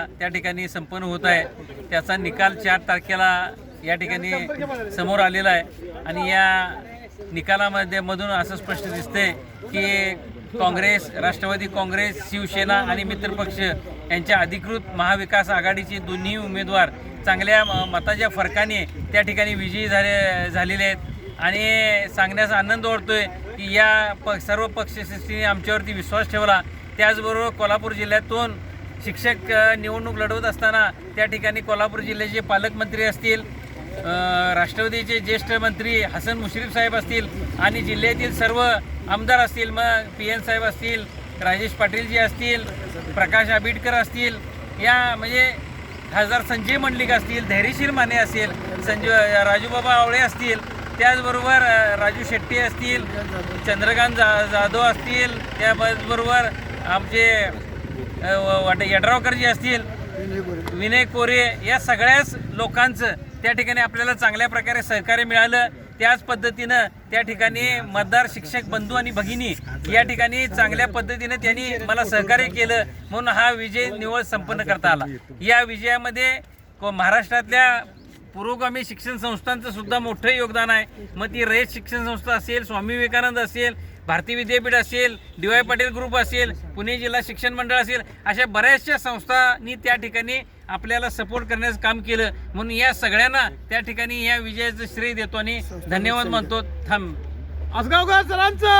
त्या ठिकाणी संपन्न होत आहे. त्याचा निकाल चार तारखेला या ठिकाणी समोर आलेला आहे. आणि या निकालामध्ये मधून असं स्पष्ट दिसते की काँग्रेस राष्ट्रवादी काँग्रेस शिवसेना आणि मित्रपक्ष यांच्या अधिकृत महाविकास आघाडीचे दोन्ही उमेदवार चांगल्या मताच्या फरकाने त्या ठिकाणी विजयी झाले झालेले आहेत. आणि सांगण्याचा आनंद वाटतोय की या प सर्व पक्षश्रेष्ठीने आमच्यावरती विश्वास ठेवला. त्याचबरोबर कोल्हापूर जिल्ह्यातून शिक्षक निवडणूक लढवत असताना त्या ठिकाणी कोल्हापूर जिल्ह्याचे पालकमंत्री असतील राष्ट्रवादीचे ज्येष्ठ मंत्री हसन मुश्रीफ साहेब असतील आणि जिल्ह्यातील सर्व आमदार असतील मग पी एन साहेब असतील राजेश पाटीलजी असतील प्रकाश आंबेडकर असतील या म्हणजे खासदार संजय मंडलिक असतील धैर्यशील माने असेल संजय राजूबाबा आवळे असतील त्याचबरोबर राजू शेट्टी असतील चंद्रकांत जा जाधव असतील त्याचबरोबर आमचे अ, व- वाट यड्रावकरजी असतील विनय कोरे या सगळ्याच लोकांचं त्या ठिकाणी आपल्याला चांगल्या प्रकारे सहकार्य मिळालं. त्याच पद्धतीनं त्या ठिकाणी मतदार शिक्षक बंधू आणि भगिनी या ठिकाणी चांगल्या पद्धतीनं त्यांनी मला सहकार्य केलं. म्हणून हा विजय निवड संपन्न करता आला. या विजयामध्ये महाराष्ट्रातल्या पुरोगामी शिक्षण संस्थांचं सुद्धा मोठं योगदान आहे. मग ती रयत शिक्षण संस्था असेल स्वामी विवेकानंद असेल भारतीय विद्यापीठ असेल डी वाय पाटील ग्रुप असेल पुणे जिल्हा शिक्षण मंडळ असेल अशा बऱ्याचशा संस्थांनी त्या ठिकाणी आपल्याला सपोर्ट करण्याचं काम केलं. म्हणून या सगळ्यांना त्या ठिकाणी या विजयाचं श्रेय देतो आणि धन्यवाद म्हणतो. थांब. आसगावकर सरांचा!